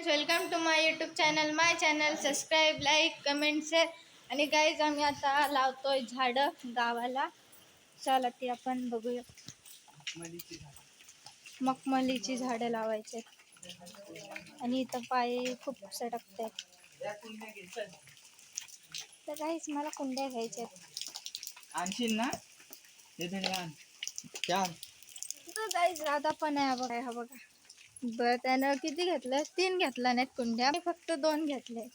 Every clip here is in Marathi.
Friends welcome to my YouTube channel my channel subscribe like comment share आणि गाईज आम्ही आता लावतोय झाडं गावाला. चला ती आपण बघूया. मखमलीची झाडं लावायचे. आणि इथं पाय खूप सटकते तर काहीच मला कुंड्या घ्यायच्या आणशील ना? ते तर काहीच राधा पण आहे बघा हा बघा. बरं त्यानं किती घेतलं? तीन घेतला नाहीत कुंड्या. फक्त दोन घेतले.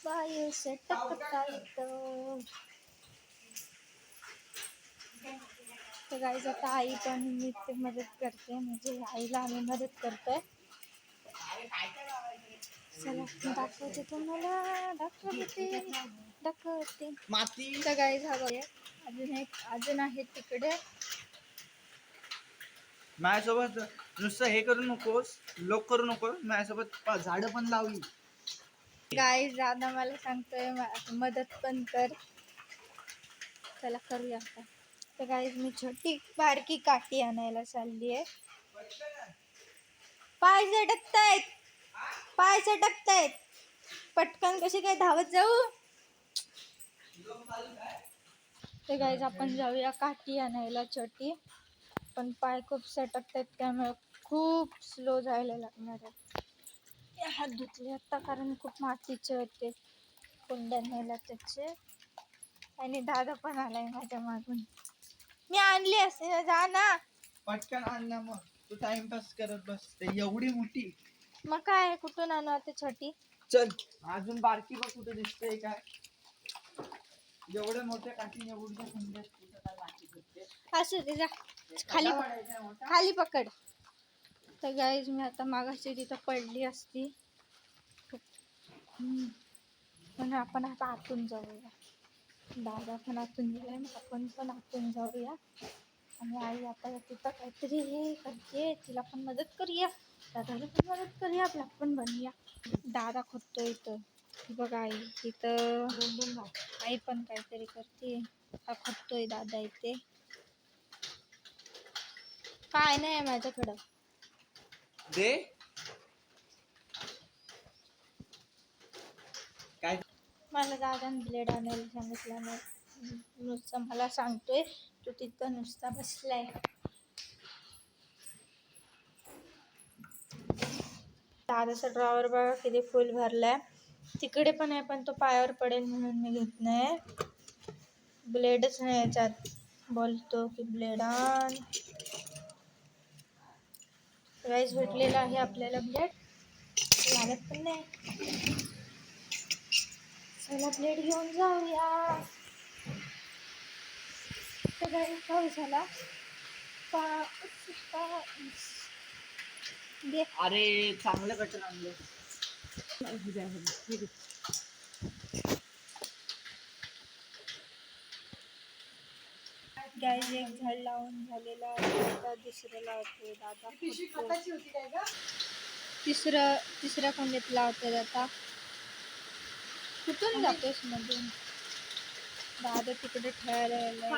पाय गाईज आता आई पण मी ते मदत करते. म्हणजे आईला आम्ही मदत करतोय. चला दाखवते तुम्हाला. दाखवते. दाखवते. माती. तर गाईज हा बघा अजून एक अजून आहे तिकडे. माझ्यासोबत नुसतं हे करू नकोस लोक करू नको माझ्यासोबत झाड पण लावली गाईज दादा मला सांगतोय म- मदत पण कर. चला करूया आता. तर गाईज मी छोटी बारकी काठी आणायला चालली आहे पाय झटकतायत. पाय झटकतायत. पटकन कशी काय धावत जाऊ? तर गाईज आपण जाऊया काठी आणायला छोटी. पण पाय खूप सटकतायत त्यामुळे खूप स्लो जायला लागणार आहे. हात धुतले आता कारण खूप मातीचे होते. कुंड्या नेला त्याचे. आणि दादा पण आलाय माझ्या मागून. मी आणली असते ना जा ना. पटकन आण ना मग. तू टाइमपास करत बसते एवढी मोठी. मग काय कुठून आणू आता छोटी? चल. अजून बारकी बघ कुठे दिसते काय. काठी माती करते असू जा. खाली मोठा? खाली पकड. तर गाईज मी आता मागाशी तिथं पडली असती. पण आपण आता आतून जाऊया. दादा पण आतून गेलाय मग आपण पण आतून जाऊया. आणि आई आता तिथं काहीतरी हे करते तिला पण मदत करूया. दादाला पण मदत करूया आपला पण बनूया दादा खोदतो इथं. बघा आई तिथं आई पण काहीतरी करते. हा खोदतोय दादा इथे. काय नाही माझ्याकडं. दे. काय? मला दादा ब्लेड आणायला सांगितलं नाही नुसतं मला सांगतोय तू तिथं नुसता बसलाय. दादाचा ड्रॉवर बघा किती फुल भरलाय. तिकडे पण आहे पण तो पायावर पडेल म्हणून मी घेत नाही. ब्लेडच नाही याच्यात. बोलतो की ब्लेडान आण. राईस भेटलेला आहे आपल्याला ब्लेड. लागत पण नाही. चला ब्लेड घेऊन जाऊया. तर काय पाऊस झाला. पाऊस पाऊस दे. अरे चांगलं कटन आणलं. गाईज एक झाड लावून झालेलं आता दुसरं लावतोय दादा. तिसरं तिसऱ्या कोंडीत लावतोय आता. कुठून जातोस मधून? दादा तिकडे ठेवायला गेलाय.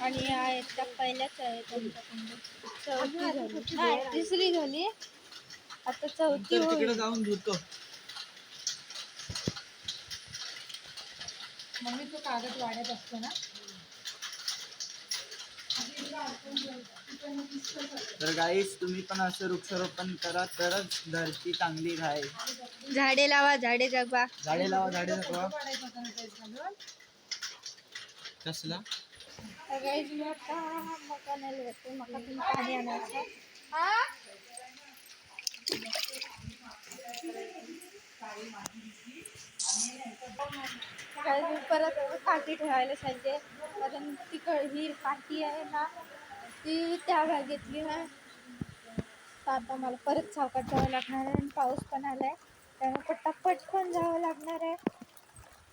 आणि आहेत त्या पहिल्याच आहे. कुंडीत तिसरी झाली. आता चौथी तर तिकडे जाऊन धुतो मम्मी तो कागद वाढत असतो ना? तर गाईस तुम्ही पण असं वृक्षारोपण करा तरच धरती चांगली राहील. झाडे लावा झाडे जगवा. झाडे लावा झाडे जगवा. कसला? सगळ्याच मका नाही येते मका तुम्ही पाणी आणायचं काही मी परत काठी ठेवायला पाहिजे कारण तिकड ही काठी आहे ना ती त्या भागेतली ना. तर आता मला परत सावकाश जावं लागणार आहे आणि पाऊस पण आला आहे त्यामुळे पटापट पण जावं लागणार आहे.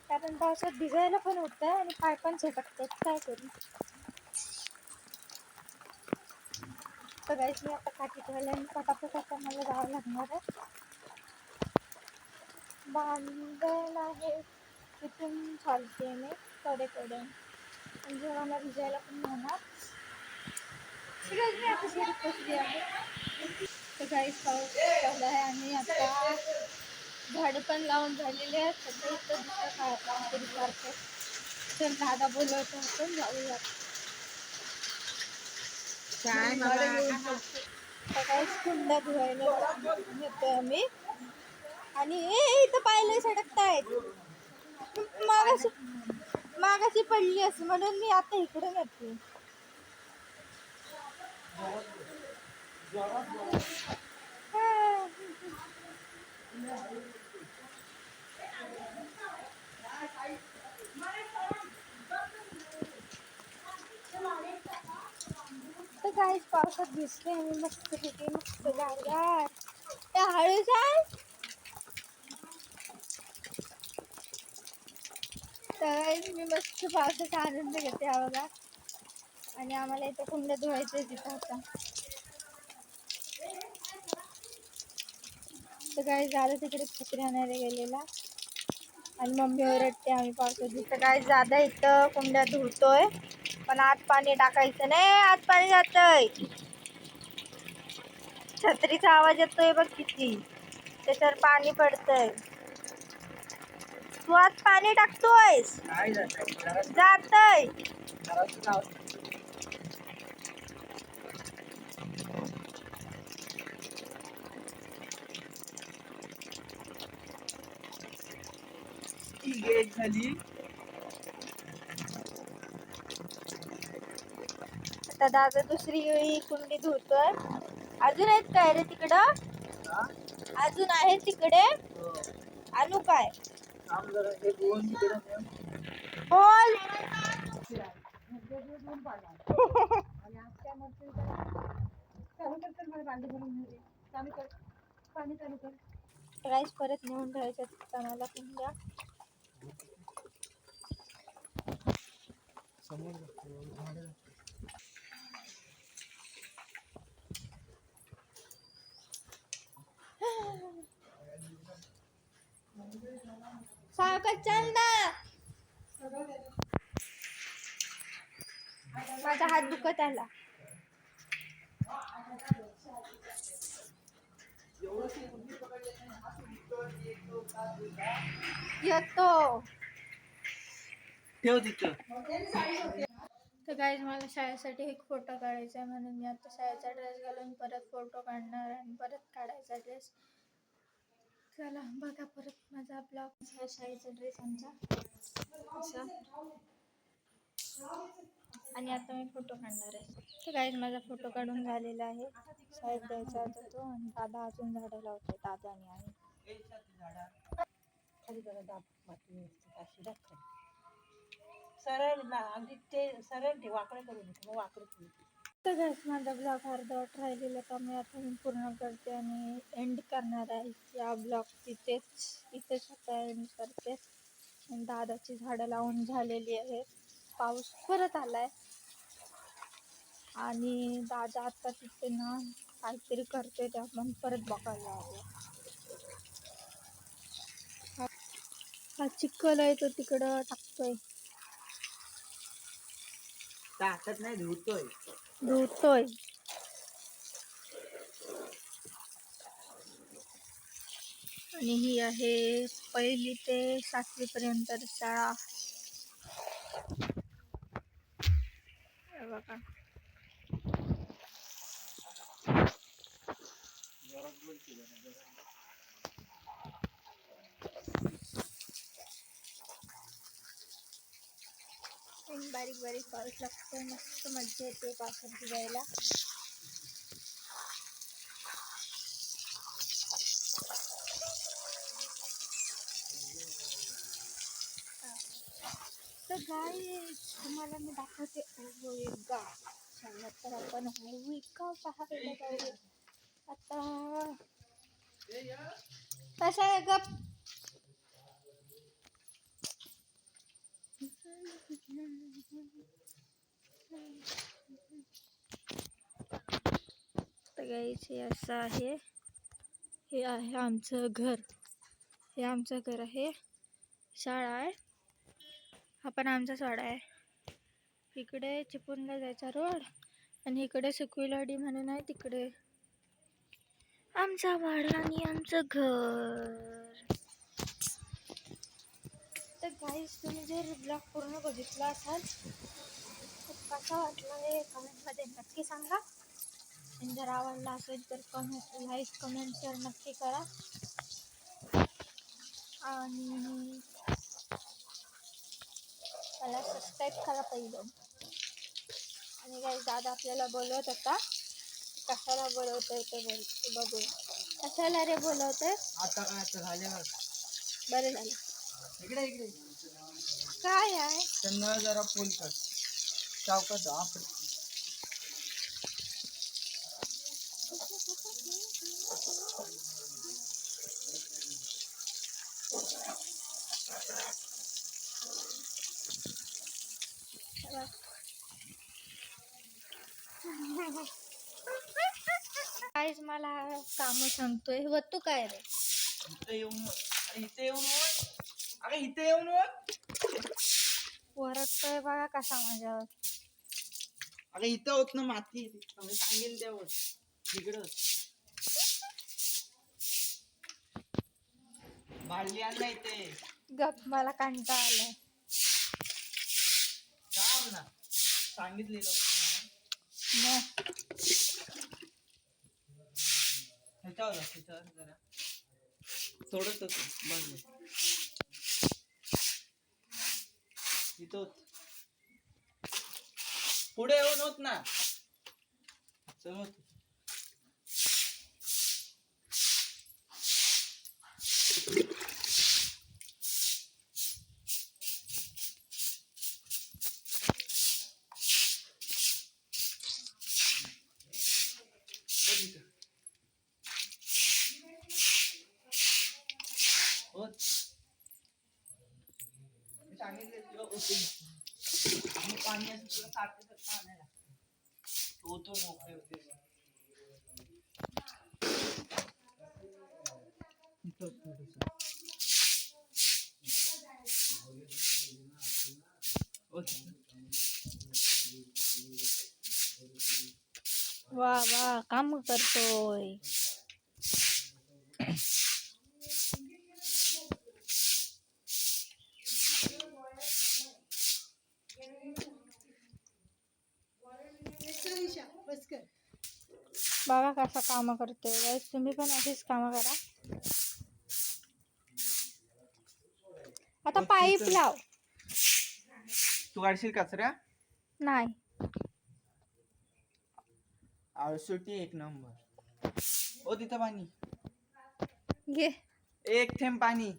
कारण पावसात भिजायला पण होतं आणि पाय पण झटकतात. काय करू? तर गाईस मी आता काठी ठेवायला आणि पटापट आता मला जावं लागणार आहे. बांधण आहे. तिथून चालते मी कडे कडे म्हणजे मला भिजायला पण होणार आहे मी आता घरी पोचली आहे. तर काहीच पाऊस झाला आहे आणि आता झाडं पण लावून झालेली आहेत. सध्या इथं दुसरं काय काहीतरी करते तर दादा बोलवत होतं जाऊया कुंडा धुवायला नेतोय आम्ही. आणि इथं पाहिलं सडकतायत. मागाशी मागाशी पडली म्हणून मी आता इकडे नेते तर काहीच मस्त मस्त गारगार. तर मी मस्त पावसाचा आनंद घेते हा बघा. आणि आम्हाला इथं कुंड धुवायचं आहे तिथं आता. तर काय झालं तिकडे छत्री आणायला गेलेला. आणि मम्मी ओरडते आम्ही पावसात तिथं काय जादा इथं कुंड्या धुतोय पण आत पाणी टाकायचं नाही. आत पाणी जातंय. छत्रीचा आवाज येतोय बघ किती. त्याच्यावर पाणी पडतंय. तू आत पाणी टाकतोयस. जातंय. झाली. आता दादा दुसरी कुंडी धुतोय. अजून आहेत काय रे तिकडं? अजून आहे तिकडे? हो. आणू काय? बोल राईस परत नेऊन ठेवायच्या कानाला कुंड्या सावकाश चल ना. माझा हात दुखत आला. येतो. ठेव तिथं. तर गाईज मला शाळेसाठी एक फोटो काढायचा आहे म्हणून मी आता शाळेचा ड्रेस घालून परत फोटो काढणार आणि परत काढायचा ड्रेस चला बघा परत माझा ब्लॉग. हा शाळेचा ड्रेस आमचा. असा. आणि आता मी फोटो काढणार आहे. तर गाईज माझा फोटो काढून झालेला आहे. शाळेत द्यायचा होता तो आणि दादा अजून झाडं लावतो दादा आणि आम्ही. खाली जरा दाब माती व्यवस्थित अशी सरळ ना अगदी ते सरळ ठेव वाकडं करू घेतो मग वाकडं ठेव तर गाईस माझा ब्लॉग अर्धवट राहिलेला तर मी आता मी पूर्ण करते आणि एंड करणार आहे. या ब्लॉग तिथेच इथेच आता एंड करते. दादाची झाडं लावून झालेली आहे. पाऊस परत आलाय. आणि दादा आता तिथे ना काहीतरी करते ते आपण परत बघायला हवं हा- हा चिखल आहे तो तिकडं टाकतोय. टाकत नाही धुतोय. धुतोय. आणि ही आहे पहिली ते सातवी पर्यंत शाळा. बघा. आणि बारीक बारीक पाऊस लागतो मस्त मजा येते पावसात भिजायला तर गाय तुम्हाला मी दाखवते ओवेगा चला तर आपण ओवेगा पाहायला जाऊया आता कसा आहे गप तर गाईच हे असं आहे. हे आहे आमचं घर. हे आमचं घर आहे. शाळा आहे. हा पण आमचा शाळा आहे. इकडे चिपूनला जायचा रोड आणि इकडे सुकविलाडी म्हणून आहे तिकडे. आमचा वाडा आणि आमचं घर. तर गाईस तुम्ही जर ब्लॉग पूर्ण बघितला असाल तर कसा वाटला हे कमेंटमध्ये नक्की सांगा. आणि जर आवडला असेल तर कमेंट लाईक कमेंट शेअर नक्की करा. आणि मला सबस्क्राईब करा पहिलं. आणि काही दादा आपल्याला बोलवत होता. कशाला बोलवतोय ते बोल ते बघूया कशाला रे बोलवतोय? आता काय आता झाल्यावर. बरं झालं. इकडे इकडे. काय आहे? त्यांना जरा फोन कर. चौकात आपण. काहीच मला काम सांगतोय. व तू काय रे? इथे येऊन इथे येऊन अरे इथे येऊन. वरतोय बघा कसा माझ्यावर अरे इथं होत ना माती. सांगेल त्यावर इकडं. बादली आण ना इथे. गप मला कंटाळा आलाय. काम ना? सांगितलेलं होतं ना. मग. ह्याच्यावर ह्याच्यावर जरा. सोडत होतो. बस. बस. पुढे येऊन होत ना चल वा वा काम करतोय. बघा कसा काम करतोय guys, तुम्ही पण अशीच कामं करा. आता पाईप लाव. तू काढशील कचऱ्या नाही. आळसुटी एक नंबर. हो तिथं पाणी. घे. एक थेंब पाणी.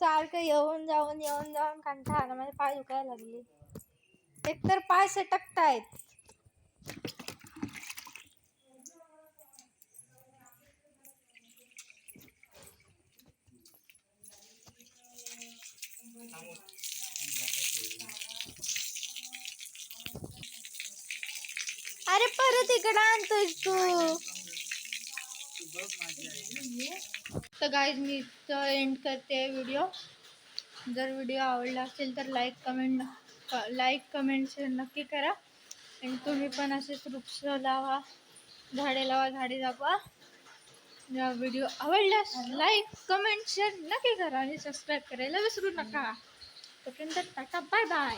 सारखं येऊन जाऊन येऊन जाऊन कंटाळा आला. माझे पाय दुखायला लागले. एकतर पाय सटकतायत. अरे परत इकडे आणतोय तू. तर गाईज मी इथं एंड करते व्हिडिओ जर व्हिडिओ आवडला असेल तर like comment like comment share नक्की करा. आणि तुम्ही पण असेच वृक्ष लावा झाडे लावा झाडे जगवा या व्हिडिओ आवडल्यास लाईक कमेंट शेअर नक्की करा आणि सबस्क्राईब करायला विसरू नका. तोपर्यंत टाटा बाय बाय